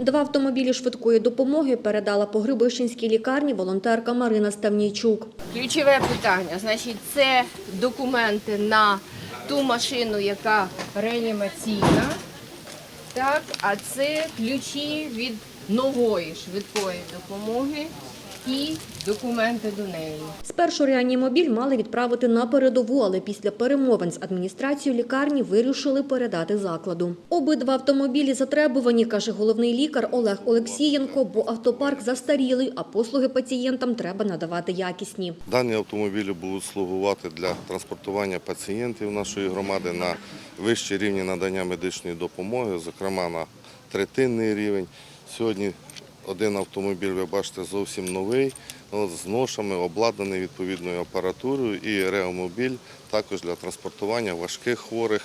Два автомобілі швидкої допомоги передала по Грибищенській лікарні волонтерка Марина Ставнійчук. Ключове питання, значить, це документи на ту машину, яка реанімаційна, так, а це ключі від нової швидкої допомоги і документи до неї. Спершу реанімобіль мали відправити на передову, але після перемовин з адміністрацією лікарні вирішили передати закладу. Обидва автомобілі затребувані, каже головний лікар Олег Олексієнко, бо автопарк застарілий, а послуги пацієнтам треба надавати якісні. Дані автомобілі будуть слугувати для транспортування пацієнтів нашої громади на вищі рівні надання медичної допомоги, зокрема на третинний рівень. Сьогодні один автомобіль, ви бачите, зовсім новий, з ношами, обладнаний відповідною апаратурою, і реомобіль також для транспортування важких хворих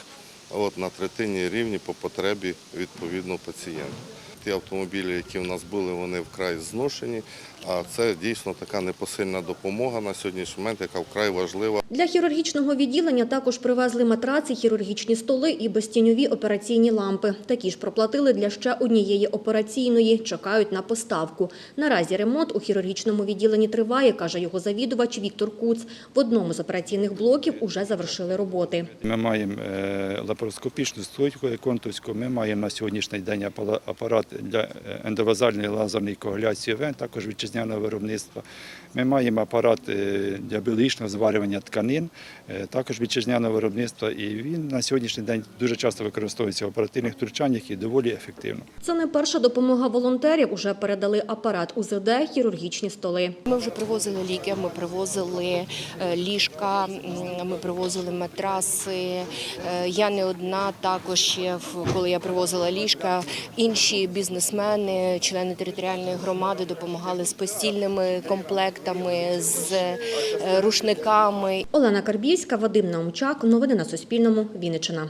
на третинній рівні по потребі відповідного пацієнта. Ті автомобілі, які в нас були, вони вкрай зношені, а це дійсно така непосильна допомога на сьогоднішній момент, яка вкрай важлива. Для хірургічного відділення також привезли матраци, хірургічні столи і безтіньові операційні лампи. Такі ж проплатили для ще однієї операційної. Чекають на поставку. Наразі ремонт у хірургічному відділенні триває, каже його завідувач Віктор Куц. В одному з операційних блоків уже завершили роботи. Ми маємо е, лапароскопічну стойку контовську, ми маємо на сьогоднішній день апала- апарат для е, ендовазальної лазерної коагуляції вен, також вітчизняного виробництва. Ми маємо апарат е, для біологічного зварювання тканин, е, також вітчизняного виробництва, і він на сьогоднішній день дуже часто використовується в оперативних втручаннях і доволі ефективно. Це не перша допомога волонтерів. Уже передали апарат УЗД, хірургічні столи. Ми вже привозили ліки, ми привозили ліжка, ми привозили матраси. Я не одна, також ще коли я привозила ліжка, інші бізнесмени, члени територіальної громади допомагали з постільними комплектами, з е, рушниками. Олена Карбійська, Вадим Наумчак. Новини на Суспільному. Вінниччина.